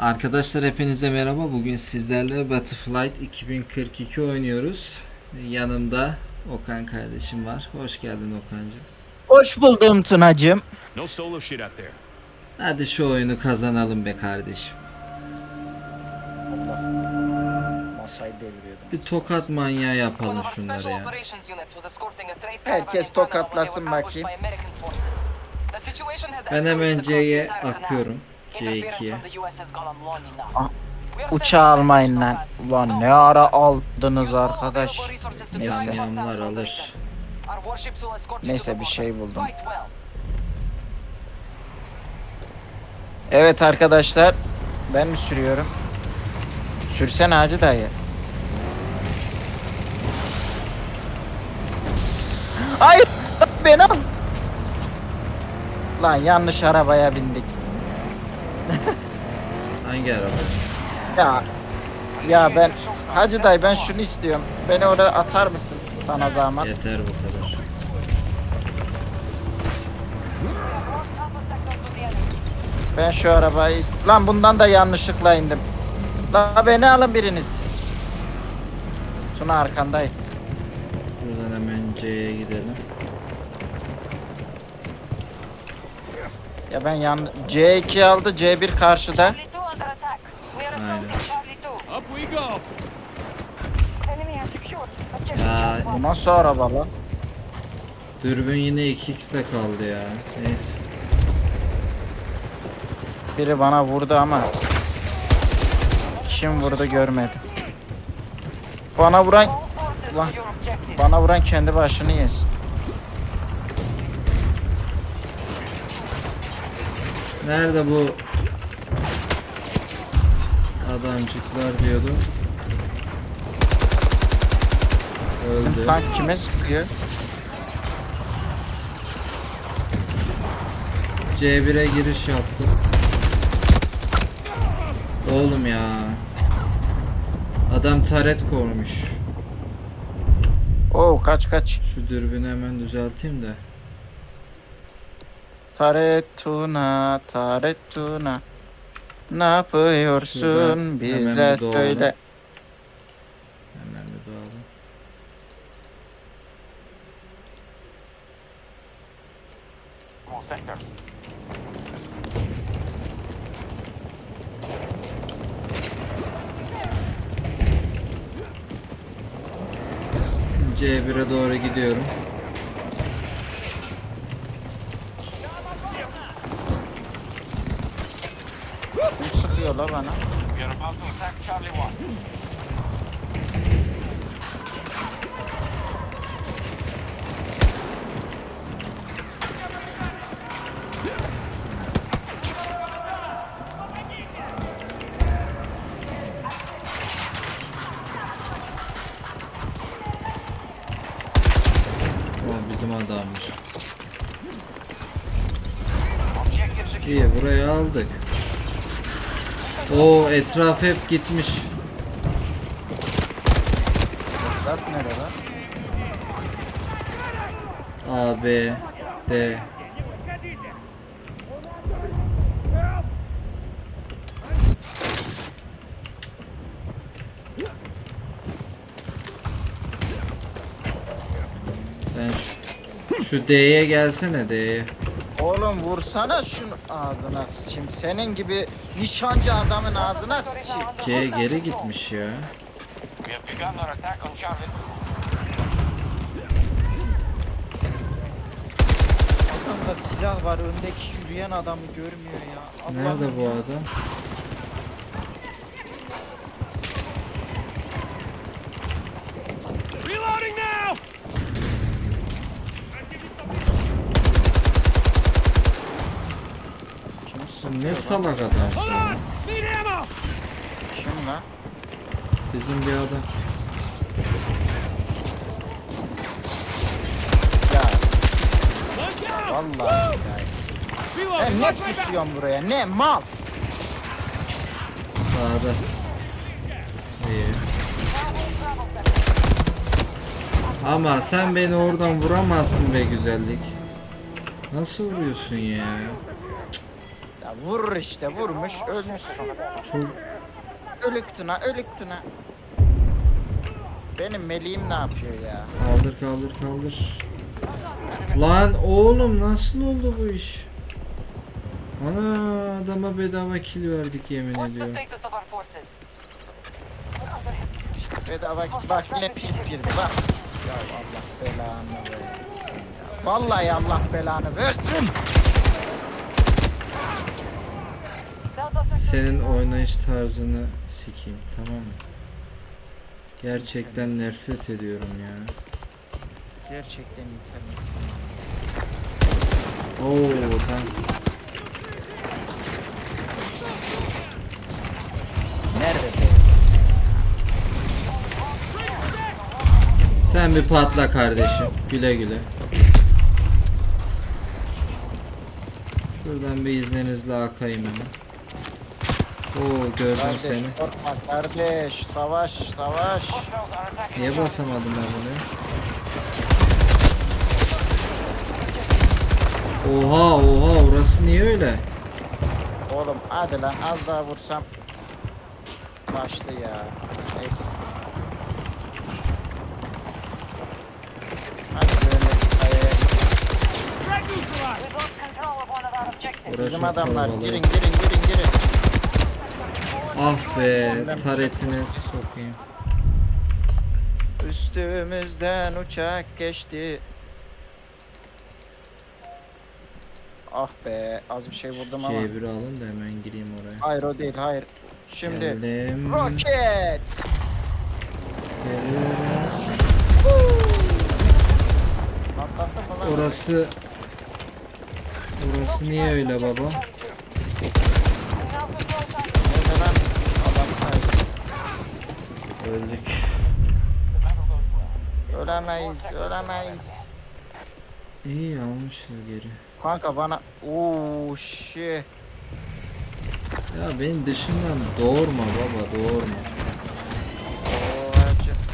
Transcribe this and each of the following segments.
Arkadaşlar hepinize merhaba. Bugün sizlerle Battleflight 2042 oynuyoruz. Yanımda Okan kardeşim var. Hoş geldin Okan'cığım. Hoş buldum Tunacığım. No solo shit out there. Hadi şu oyunu kazanalım be kardeşim. Masayı deviriyordum. Bir tokat manyağı yapalım special ya. Herkes tokatlasın bakayım. Ben hemen C'ye akıyorum. Interference C2'ye. from the US has gone on long enough. Ah, We are Uçağı almayın lan. Ulan ne ara aldınız arkadaş. Neyse. the alır. Neyse bir şey buldum. Evet arkadaşlar. Ben mi sürüyorum? Sürsene Hacı dayı. Hayır! Beni al! Lan yanlış arabaya bindik. Hangi araba? Ya ya ben Hacı dayı ben şunu istiyorum. Beni oraya atar mısın sana zahmet? Yeter bu kadar. Ben şu arabayı... Lan bundan da yanlışlıkla indim. La beni alın biriniz. Tuna arkandayım. Buradan hemen C'ye gidelim. Ya ben yan... C2 aldı, C1 karşıda. Charlie 2 under attack. We are Aynen. assaulting Charlie 2. Up we go. Enemy has secured. Objective Ya Charlie 1. Bu nasıl araba lan? dürbün yine 2x'te kaldı ya. Neyse. Biri bana vurdu ama kim vurdu görmedim. Bana vuran bana vuran kendi başını yesin. Nerede bu adamcıklar diyordum. Bizim Öldü. tank kime sıkıyor? C1'e giriş yaptım. Oğlum ya. Adam taret kormuş. Oo kaç kaç. Şu dürbünü hemen düzelteyim de. Taretuna, taretuna. Ne yapıyorsun Şuradan hemen bize bir doğalım. söyle. Hemen bir doğalım. All sectors. C1'e doğru gidiyorum. O etraf hep gitmiş. Zat nerede lan? A, B, D. Sen şu, şu D'ye gelsene D'ye. Oğlum vursana şunu ağzına sıçayım. Senin gibi nişancı adamın ağzına sıçayım. C geri gitmiş ya. We have begun our attack on Charlie. Adamda silah var öndeki yürüyen adamı görmüyor ya. Nerede bu adam? Reloading now. Kim Sen sıkıyor ne salak adamsın Hold ya. on. Need ammo. Kim lan? Bizim bir adam. Ya vallahi. Ben ne pusuyorum buraya? Ne mal? Sağda. İyi. Ama sen beni oradan vuramazsın be güzellik. Nasıl vuruyorsun ya? Vurur işte vurmuş ölmüşsün. Çok Ölük tuna ölük tuna. Benim meleğim ne yapıyor ya? kaldır kaldır kaldır. Lan oğlum nasıl oldu bu iş? Ana adama bedava kill verdik yemin ediyorum. Bedava bak yine pil pil bak. Ya Allah belanı versin ya. Vallahi Allah belanı versin. Senin oynayış tarzını sikeyim tamam mı? Gerçekten nefret ediyorum ya. Gerçekten internet. Oo tank. Nerede be? Sen bir patla kardeşim. Güle güle. Şuradan bir izninizle akayım hemen. Oo gördüm Kardeş seni. korkma kardeş. Savaş savaş. Niye basamadım ben bunu? Oha oha orası niye öyle? Oğlum hadi lan az daha vursam. Başlı ya. Neyse. Hadi böyle kayaya! We've lost control of one of our objectives. Bizim çok adamlar kalabalık. girin girin girin girin. Ah be taretine sokayım. Üstümüzden uçak geçti. Ah be az bir şey vurdum ama. C1 alın da hemen gireyim oraya. Hayır o değil hayır. Şimdi Geldim. roket. Geliyorum. Patlattın mı lan? Orası Orası niye öyle baba? Nerede lan? Adam kaydı. Öldük. Ölemeyiz ölemeyiz. İyi almışlar geri. Kanka bana ooo shit. Ya beni dışından doğurma baba doğurma.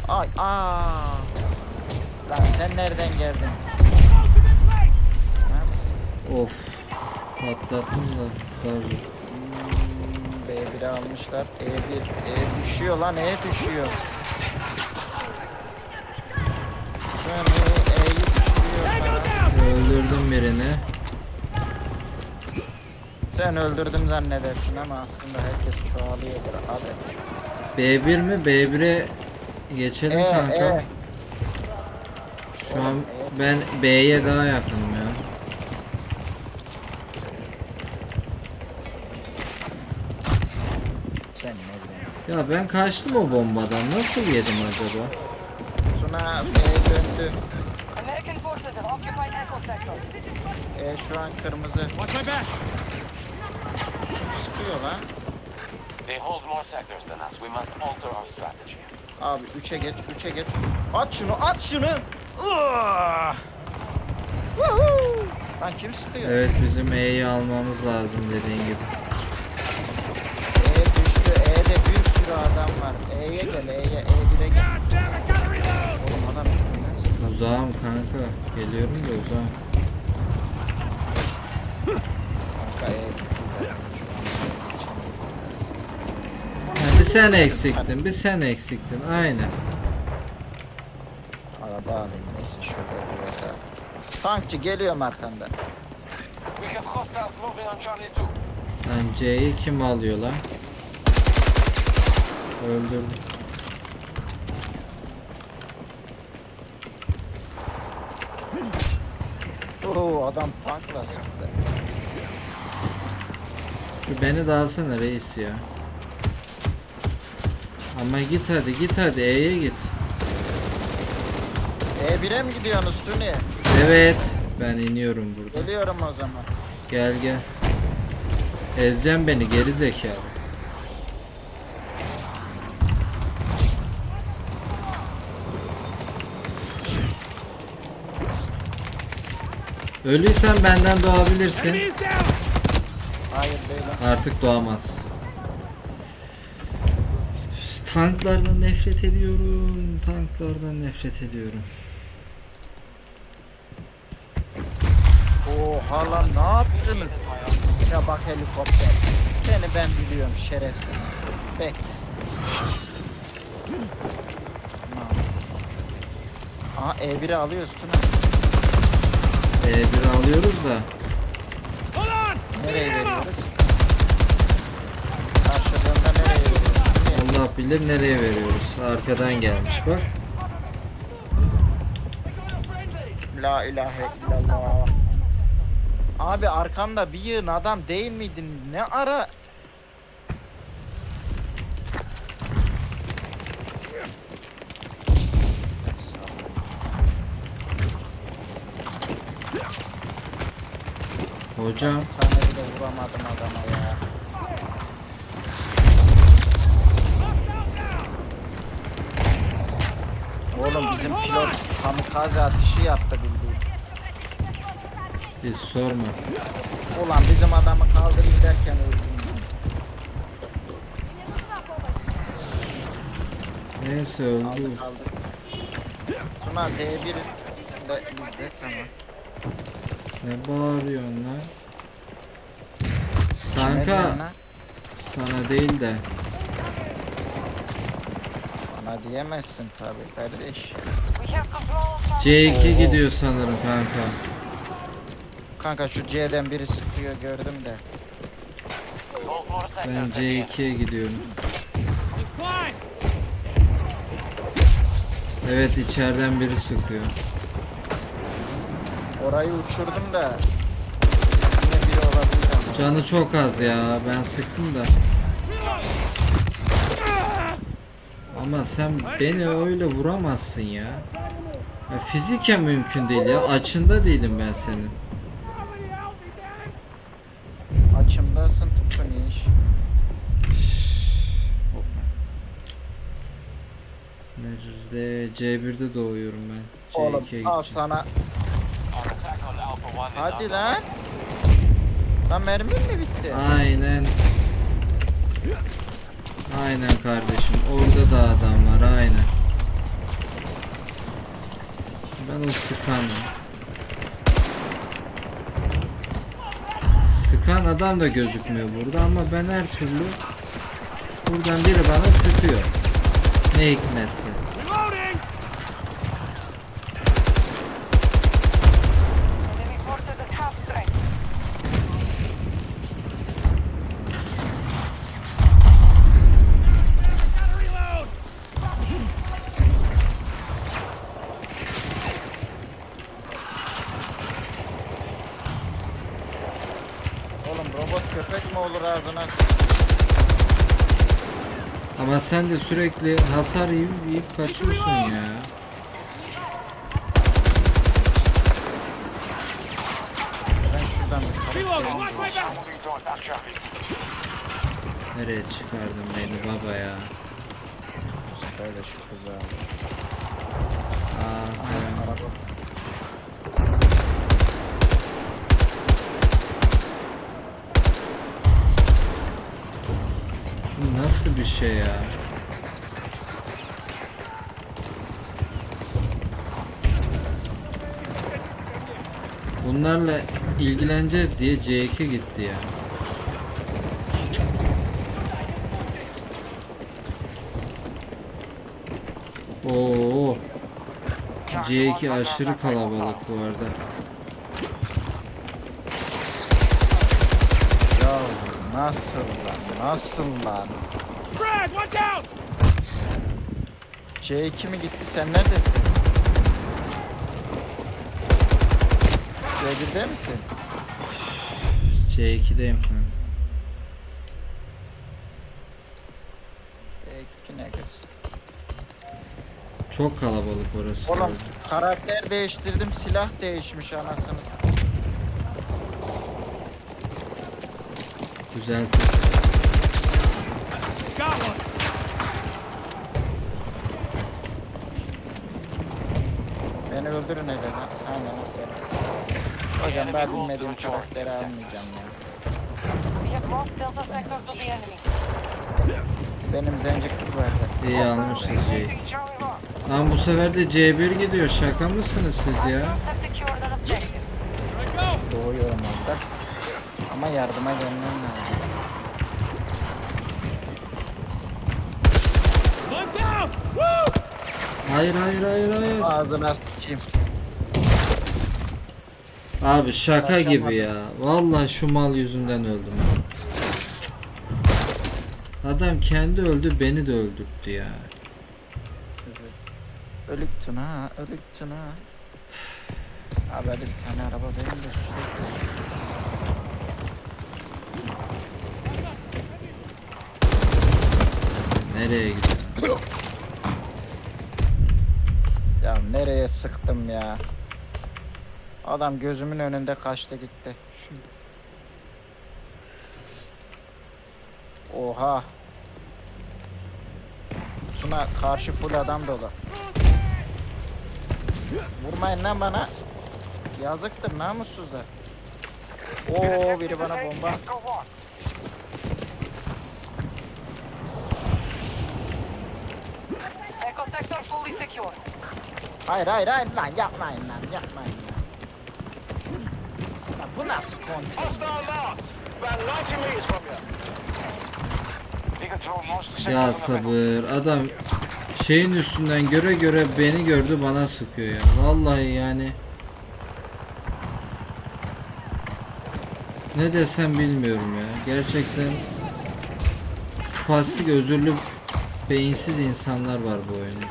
Oo. Ay aa. Lan sen nereden geldin? Of. Patlattım da pardon. B1'i almışlar. E1 E düşüyor lan E düşüyor. Şöyle E'yi düşürüyor. Öldürdüm birini. Sen öldürdüm zannedersin ama aslında herkes çoğalıyordur abi. B1 mi? B1'e geçelim E kanka. E. Şu an ben B'ye daha yakınım Ya ben kaçtım o bombadan. Nasıl yedim acaba? Tuna B döndü. American forces have occupied Echo Sector. E şu an kırmızı. Watch my back! Sıkıyor lan. They hold more sectors than us. We must alter our strategy. Abi 3'e geç 3'e geç. At şunu at şunu. Woohoo! Lan kim sıkıyor? Evet bizim E'yi almamız lazım dediğin gibi. E düştü. E'de bir sürü adam var. Gel E'ye. E1'e gel. God damn it, gotta reload! Oğlum adam üstünden sıkıyor. Uzağım kanka. Geliyorum da uzağım. Kanka E bitti zaten şu an. Ha, bir sen eksiktin, bir sen eksiktin. Aynen. Araba alayım neyse şurada bir yerde. Tankçı geliyorum arkandan. We have hostiles moving on Charlie 2. Lan C'yi kim alıyor lan? Öldürdüm. Oo adam tankla sıktı. Beni de alsana reis ya. Ama git hadi git hadi E'ye git. E1'e mi gidiyorsunuz Tuni? Evet. Ben iniyorum burada. Geliyorum o zaman. Gel gel. Ezeceğim beni geri zekalı. Ölüysen benden doğabilirsin. Hayır beyler. Artık doğamaz. Tanklardan nefret ediyorum. Tanklardan nefret ediyorum. Oha lan ne yaptınız? Ya bak helikopter. Seni ben biliyorum şerefsiz. Bekle. Aha E1'i alıyoruz Tuna. Bir alıyoruz da. Nereye veriyoruz? Karşılığında nereye veriyoruz? Allah bilir nereye veriyoruz. Arkadan gelmiş bak. La ilahe illallah. Abi arkamda bir yığın adam değil miydiniz? Ne ara? Hocam tane bile vuramadım adama ya. Oğlum bizim pilot kamikaze atışı yaptı bildiğin. hiç sorma. Ulan bizim adamı kaldırayım derken öldüm. Neyse öldü. kaldı. Tuna D1 de bizde tamam. Ne bağırıyorsun lan? Diyorsun Kanka lan? sana değil de. Bana diyemezsin tabi kardeş. We have control of C2 Oo. gidiyor sanırım kanka. Kanka şu C'den biri sıkıyor gördüm de. Ben at the end. C2'ye gidiyorum. Evet içeriden biri sıkıyor. Orayı uçurdum da. Yine biri olabilir. Canı çok az ya. Ben sıktım da. Ama sen beni öyle vuramazsın ya. ya fiziken mümkün değil ya. Açında değilim ben senin. Açımdasın tutun iş. Nerede? C1'de doğuyorum ben. Oğlum C2'ye al gideceğim. sana. Our attack on Alpha 1 is Hadi lan. Lan mermin mi bitti? Aynen. Aynen kardeşim. Orada da adam var. Aynen. Ben o sıkan. Sıkan adam da gözükmüyor burada ama ben her türlü buradan biri bana sıkıyor. Ne hikmetse. Reloading! enemy forces at half strength. Gotta reload! Oğlum robot köpek mi olur ağzına? s- Ama sen de sürekli hasar yiyip, yiyip kaçıyorsun ya. Ben şuradan. Nereye çıkardın beni baba ya. Bu sefer de şu. Aa. Bu nasıl bir şey ya? Bunlarla ilgileneceğiz diye C2 gitti ya. Oo. C2 aşırı kalabalık bu arada. Ya nasıl lan? Nasıl lan? Frag! Watch out! C2 mi gitti sen neredesin? C1'de misin? C2'deyim kanka. C2 ne kız? Çok kalabalık orası. Oğlum karakter değiştirdim silah değişmiş anasını Güzel. Beni öldürün hele. Aynen. Hocam ben bilmediğim karakteri almayacağım ya. Benim zenci kız vardı. İyi almışsınız Rock. Lan bu sefer de C1 gidiyor. Şaka mısınız siz ya? Doğuyorum orada. Ama yardıma gelmem lazım. Hayır hayır hayır hayır. Ağzına sıçayım. Abi şaka gibi ya. Vallahi şu mal yüzünden öldüm. Adam kendi öldü beni de öldürttü ya. Ölük tuna, ölük tuna. Abi hadi bir tane araba benim de sürekli. Nereye gidiyor? Ya nereye sıktım ya? Adam gözümün önünde kaçtı gitti. Oha. Tuna karşı full adam dolu. Vurmayın lan bana. Yazıktır namussuzlar. Oo biri bana bomba. Hayır hayır hayır lan yapmayın lan yapmayın bu nasıl kontrol? Hostile marked! About 90 meters from you. We control most sectors Ya sabır adam şeyin üstünden göre göre beni gördü bana sıkıyor ya. Vallahi yani ne desem bilmiyorum ya. Gerçekten spastik özürlü beyinsiz insanlar var bu oyunda.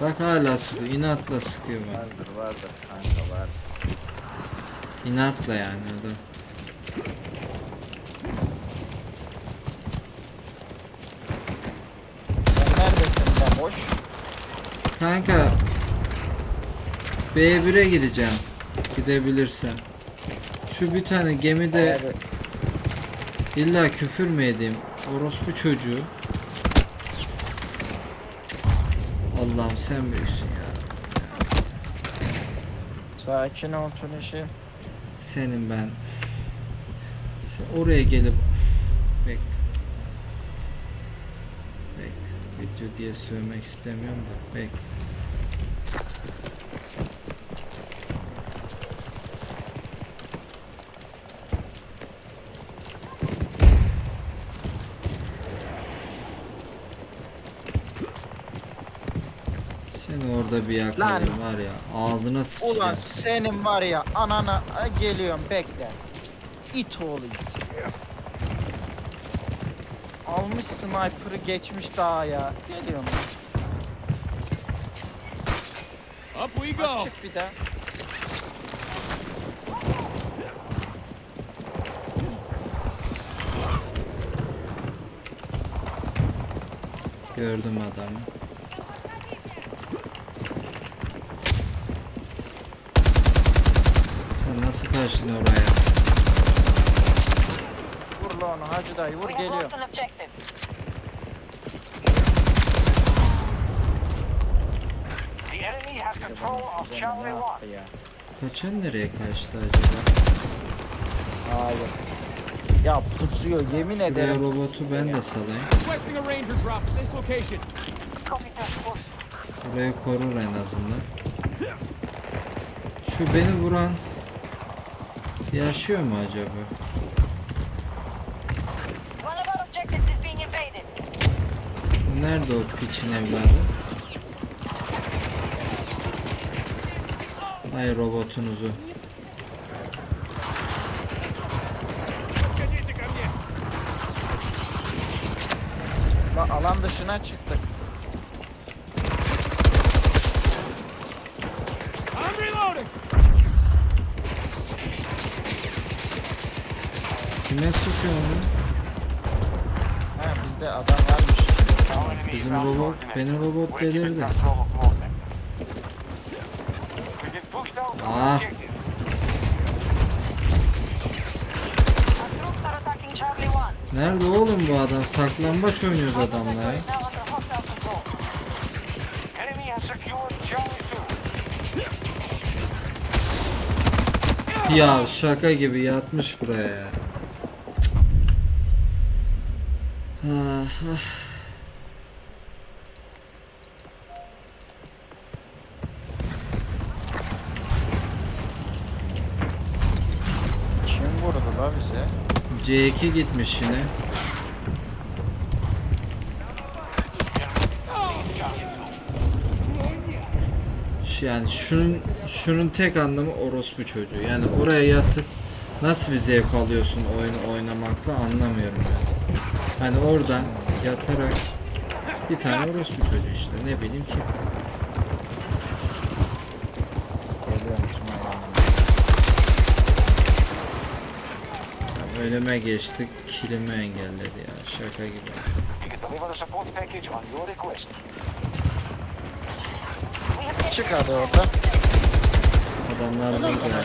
Bak hala sıkıyor. inatla sıkıyor. Vardır vardır kanka var. İnatla yani adam. Sen neredesin be boş? Kanka B1'e gideceğim. Gidebilirsem. Şu bir tane gemide Abi, illa küfür mü edeyim? Orospu çocuğu. Allah'ım sen büyüksün ya. sakin ol Tuniş'im. Senin ben. Sen oraya gelip bekle. Bekle. Video diye sövmek istemiyorum da bekle. Orada bir yakalayayım var ya ağzına sıçacağım. Ulan senin var ya anana geliyorum bekle. İt oğlu it. Almış sniper'ı geçmiş daha ya. Geliyorum. Up we go! Açık bir daha. Gördüm adamı. Kaçtın oraya? Vur lan onu hacı dayı vur We have geliyor. lost an objective. The enemy has control of Bize Charlie ne 1. yaptı ya? Kaçan nereye kaçtı acaba? Hayır. Ya pusuyor yemin ederim. robotu ben ya. de salayım. Requesting a ranger drop at this location. Copy task force. Burayı korur en azından. Şu beni vuran Yaşıyor mu acaba? Nerede o piçin evladı? Hayır robotunuzu. Alan dışına çıktı. Pushed out from Ah. objective. Our troops are attacking Charlie 1. Nerede oğlum bu adam? Saklambaç oynuyoruz adamla ya. is now under hostile control. Enemy has secured Charlie 2. Ya şaka gibi yatmış buraya ya. Ah, ah. Kim C2 gitmiş yine. Yani şunun şunun tek anlamı orospu çocuğu. Yani oraya yatıp nasıl bir zevk alıyorsun oyunu oynamakla anlamıyorum yani. Hani oradan yatarak bir tane orospu çocuğu işte ne bileyim ki. Geliyorum Tuna ya. Önüme geçtik, kilimi engelledi ya. Şaka gibi. Çık hadi orada. Adamlar burada ya.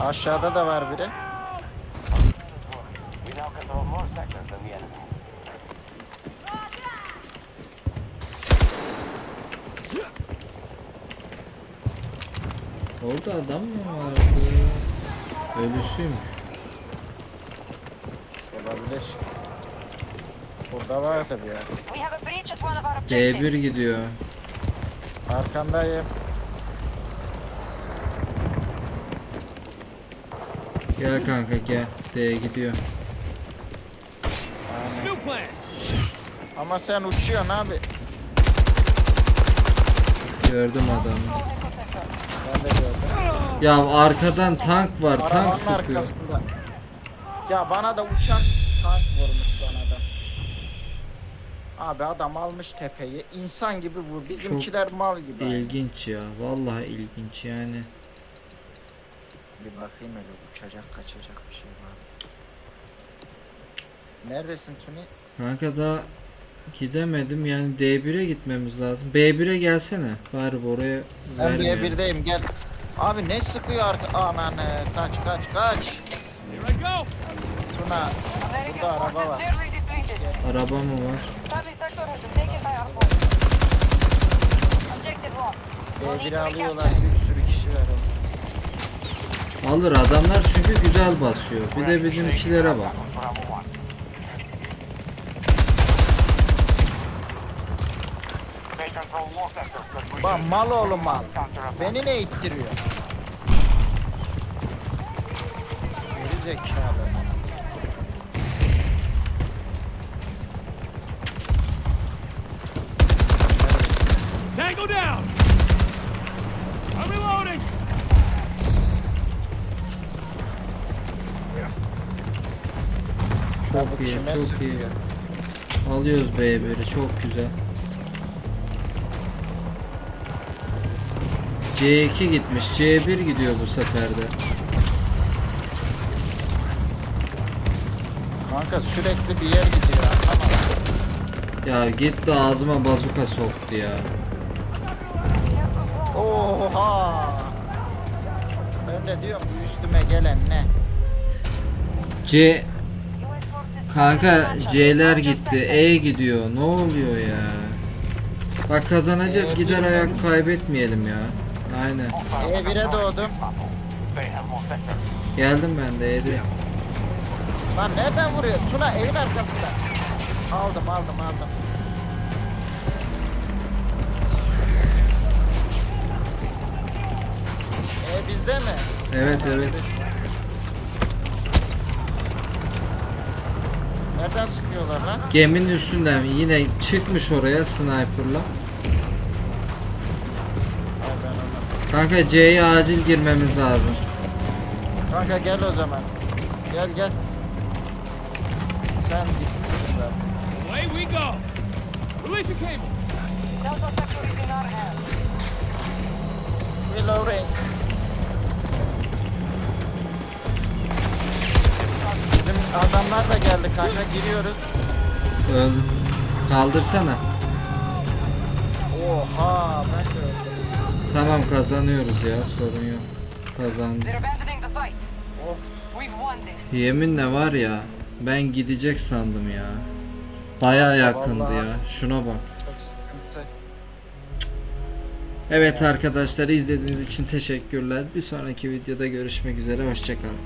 Aşağıda da var biri. Orada adam mı vardı? Olabilir. Burada vardı bir yer. We have a breach at one of our objectives. D1 gidiyor. Arkandayım. Gel kanka gel. D gidiyor. Aynen. New plan. Ama sen uçuyorsun abi. Gördüm adamı. Ya arkadan tank var. Tank Arabanın sıkıyor. arkasında. Ya bana da uçak tank vurmuş bana da. Abi adam almış tepeyi. insan gibi vur. Bizimkiler mal gibi. İlginç ya. Vallahi ilginç yani. Bir bakayım öyle uçacak kaçacak bir şey var. Neredesin Tuni? Kanka da gidemedim yani D1'e gitmemiz lazım. B1'e gelsene. Bari oraya Ben vermiyor. B1'deyim gel. Abi ne sıkıyor arka... Aman e, kaç kaç kaç. Tuna burada araba var. Araba mı var? Need B1'i to alıyorlar bir sürü kişi var orada. Alır adamlar çünkü güzel basıyor. Bir de bizimkilere bak. Bravo 1. They control more sectors than we Bak mal oğlum mal. Beni ne ittiriyor? Geri zekalı. Tango down. I'm reloading. Çok iyi, çok iyi. Alıyoruz B1'i çok güzel. C2 gitmiş. C1 gidiyor bu seferde. Kanka sürekli bir yer gidiyor. Ya gitti ağzıma bazuka soktu ya. Oha! Ben de diyorum bu üstüme gelen ne? C kanka C'ler gitti. E gidiyor. Ne oluyor ya? Bak kazanacağız. E, Gider ayak kaybetmeyelim ya. Aynen. E1'e doğdum. Geldim ben de E'de. Lan nereden vuruyor? Tuna evin arkasında. Aldım aldım aldım. E bizde mi? Evet evet. Nereden sıkıyorlar lan? Geminin üstünden yine çıkmış oraya sniper'la. Kanka C'ye acil girmemiz lazım. Kanka gel o zaman. Gel gel. Sen gitmişsin zaten. Away we go. Release your cable. Delta sector is in our hands. Reloading. Bizim adamlar da geldi kanka giriyoruz. Öldüm. Kaldırsana. Oha ben de öldüm. Tamam kazanıyoruz ya sorun yok. Kazandık. Yeminle var ya ben gidecek sandım ya. Baya yakındı Vallahi. ya. Şuna bak. Evet arkadaşlar izlediğiniz için teşekkürler. Bir sonraki videoda görüşmek üzere. Hoşçakalın.